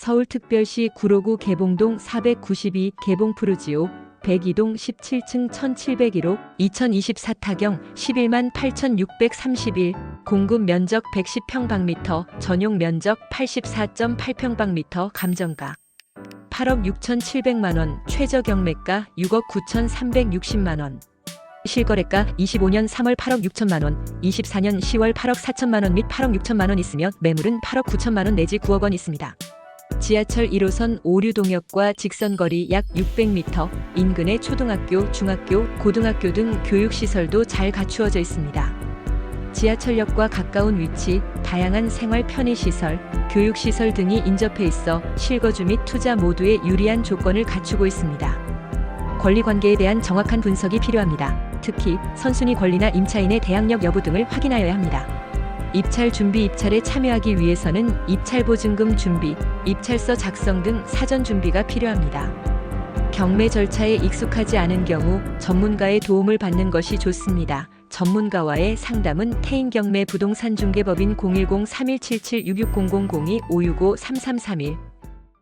서울특별시 구로구 개봉동 492 개봉푸르지오 102동 17층 1701호 2024 타경 11만 8631 공급 면적 110평방미터 전용 면적 84.8평방미터 감정가 8억 6,700만 원 최저 경매가 6억 9,360만 원 실거래가 25년 3월 8억 6천만 원, 24년 10월 8억 4천만 원 및 8억 6천만 원 있으며 매물은 8억 9천만 원 내지 9억 원 있습니다. 지하철 1호선 오류동역과 직선거리 약 600m, 인근의 초등학교, 중학교, 고등학교 등 교육시설도 잘 갖추어져 있습니다. 지하철역과 가까운 위치, 다양한 생활 편의시설, 교육시설 등이 인접해 있어 실거주 및 투자 모두에 유리한 조건을 갖추고 있습니다. 권리 관계에 대한 정확한 분석이 필요합니다. 특히 선순위 권리나 임차인의 대항력 여부 등을 확인하여야 합니다. 입찰 준비 입찰에 참여하기 위해서는 입찰 보증금 준비, 입찰서 작성 등 사전 준비가 필요합니다. 경매 절차에 익숙하지 않은 경우 전문가의 도움을 받는 것이 좋습니다. 전문가와의 상담은 태인 경매 부동산 중개법인 010-3177-660002 565-3331